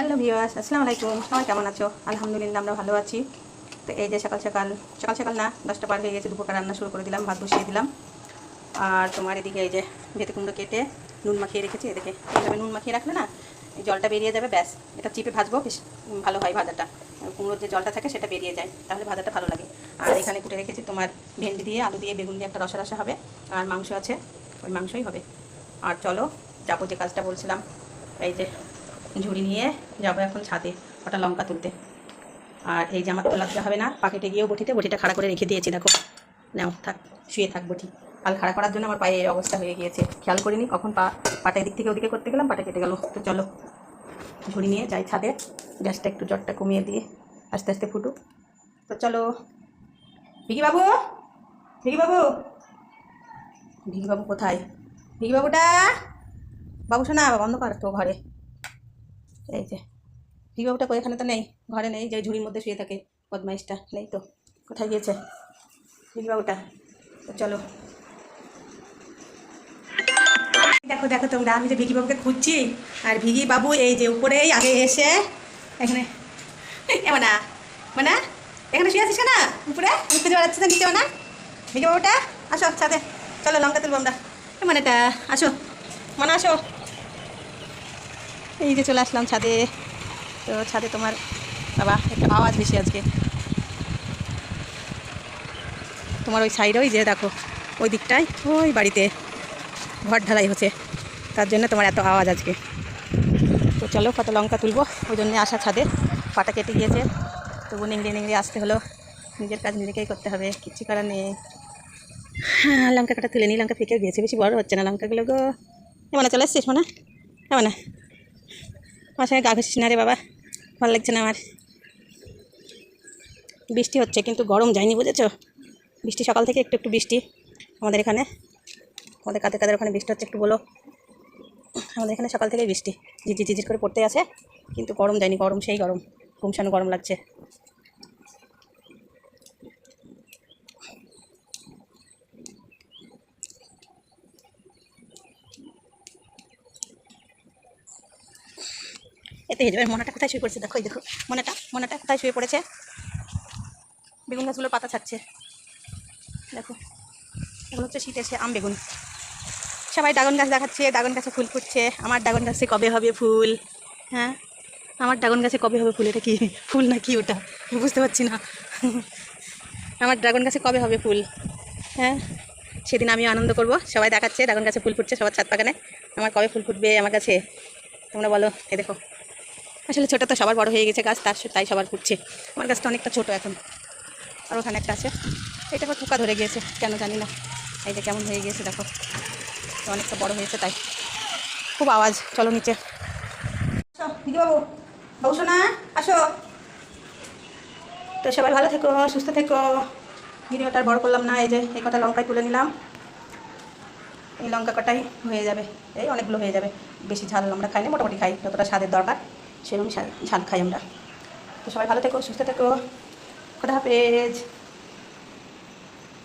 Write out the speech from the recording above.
Hello viewers আসসালামু আলাইকুম সবাই কেমন আছো? আলহামদুলিল্লাহ, আমরা ভালো আছি। তো এই যে সকাল সকাল সকাল সকাল না, দশটা পার হয়ে গেছে দুপুরটা রান্না শুরু করে দিলাম, ভাত বসিয়ে দিলাম। আর তোমার এদিকে এই যে ভেতে কুমড়ো কেটে নুন মাখিয়ে রেখেছি, এদিকে এইভাবে নুন মাখিয়ে রাখলে না জলটা বেরিয়ে যাবে, ব্যাস। এটা চিপে ভাজবো, বেশ ভালো হয় ভাজাটা। কুমড়োর যে জলটা থাকে, সেটা বেরিয়ে যায়, তাহলে ভাজাটা ভালো লাগে। আর এখানে কুটে রেখেছি তোমার ভেন্ডি দিয়ে, আলু দিয়ে, বেগুন দিয়ে একটা রসা রসা হবে, আর মাংস আছে, ওই মাংসই হবে। আর চলো, যাব যে কাজটা বলছিলাম, এই যে ঝুড়ি নিয়ে যাব এখন ছাদে ওটা লঙ্কা তুলতে। আর এই জামা তো লাগতে হবে না পাকেটে গিয়েও বটিতে, বটিটা খাড়া করে রেখে দিয়েছি, দেখো। নাও, থাক, শুয়ে থাক বটি। কাল খাড়া করার জন্য আমার পায়ে এই অবস্থা হয়ে গিয়েছে। খেয়াল করিনি, কখন পা, পাটা এদিক থেকে ওদিকে করতে গেলাম, পাটা কেটে গেল। তো চলো, ঝুড়ি নিয়ে যাই ছাদে, গ্যাসটা একটু জটটা কমিয়ে দিয়ে আস্তে আস্তে ফুটুক। তো চলো ভিকি বাবু ভিকি বাবু ভিকি বাবু কোথায়? ভিকি বাবুটা বাবু শোনা বন্ধ কর তো ঘরে। এই যে ভিবাবুটা কই এখানে তো নেই, ঘরে নেই, যে ঝুড়ির মধ্যে শুয়ে থাকে বদমাইশটা, নেই তো। কোথায় গিয়েছে ভিবাবুটা তো চলো। দেখো দেখো তোমরা, আমি যে ভিকি বাবুকে খুঁজছি, আর ভিগি বাবু এই যে উপরেই, আগে এসে, এখানে। এমন মানে এখানে শুয়ে আছিস না উপরে, আমি খুঁজে বেড়াচ্ছি না নিচে না? ভিকি বাবুটা, আসো ছাদে চলো, লঙ্কা তুলবো আমরা। এটা, আসো। মানে আসো। এই যে চলে আসলাম ছাদে। তো ছাদে তোমার বাবা, একটা আওয়াজ বেশি আজকে। তোমার ওই সাইডে ওই যে দেখো, ওই দিকটায় ওই বাড়িতে ঘর ঢালাই হচ্ছে। তার জন্য তোমার এত আওয়াজ আজকে। তো চলো কত লঙ্কা তুলবো, ওই জন্যে আসা ছাদে। পাটা কেটে গিয়েছে। তবু নিংড়ে নিংড়ে আসতে হলো। নিজের কাজ নিজেকেই করতে হবে, কিচ্ছু করার নেই। হ্যাঁ লঙ্কা কাটা তুলে নিই, লঙ্কা ফেঁকে গিয়েছে, বেশি বড় হচ্ছে না লঙ্কাগুলো গো। এমন চলে এসছিস মানে? এমন সঙ্গে গা ঘুষিস না রে বাবা। ভালো লাগছে না আমার। বৃষ্টি হচ্ছে, কিন্তু গরম যায়নি, বুঝেছ? বৃষ্টি সকাল থেকে একটু একটু বৃষ্টি আমাদের এখানে। আমাদের কাদের কাদের ওখানে বৃষ্টি হচ্ছে একটু বলো। আমাদের এখানে সকাল থেকে বৃষ্টি। ঝিঝি ঝিঝির করে পড়তে আছে, কিন্তু গরম যায়নি, গরম, সেই গরম। ঘুমসানো গরম লাগছে। এতে যাবে মনাটা কোথায় শুয়ে পড়েছে? দেখো, এই দেখো, মনাটা মনাটা কোথায় শুয়ে পড়েছে? বেগুন গাছগুলো পাতা ছাড়ছে। দেখো, এখন হচ্ছে শীত এসে আম, বেগুন। সবাই ড্রাগন গাছ দেখাচ্ছে, ড্রাগন গাছে ফুল ফুটছে। আমার ড্রাগন গাছে কবে হবে ফুল? হ্যাঁ? আমার ড্রাগন গাছে কবে হবে ফুল? এটা কি ফুল না কি ওটা? বুঝতে পারছি না। আমার ড্রাগন গাছে কবে হবে ফুল? হ্যাঁ? সেদিন আমি আনন্দ করব। সবাই দেখাচ্ছে, ড্রাগন গাছে ফুল ফুটছে সবার ছাদ বাগানে। আমার কবে ফুল ফুটবে আমার কাছে? তোমরা বলো এ দেখো। আসলে ছোটো তো সবার বড় হয়ে গেছে গাছ, তার তাই সবার ফুটছে আমার গাছটা অনেকটা ছোটো এখন। আর ওখানে একটা আছে। এটা আবার পোকা ধরে গিয়েছে, কেন জানি না। এই যে কেমন হয়ে গিয়েছে, দেখো। অনেকটা বড় হয়েছে তাই। খুব আওয়াজ, চলো নিচে। আসো তো সবাই ভালো থেকো, সুস্থ থেকো। ভিডিওটা বড় করলাম না, এই যে এই কটা লঙ্কায় তুলে নিলাম। এই লঙ্কা কটাই হয়ে যাবে। এই অনেকগুলো হয়ে যাবে। বেশি ঝাল আমরা খাই না মোটামুটি খাই, যতটা স্বাদের দরকার। সেরকম ঝাল খাই আমরা। তো সবাই ভালো থেকো সুস্থ থেকো। খোদা হাফেজ।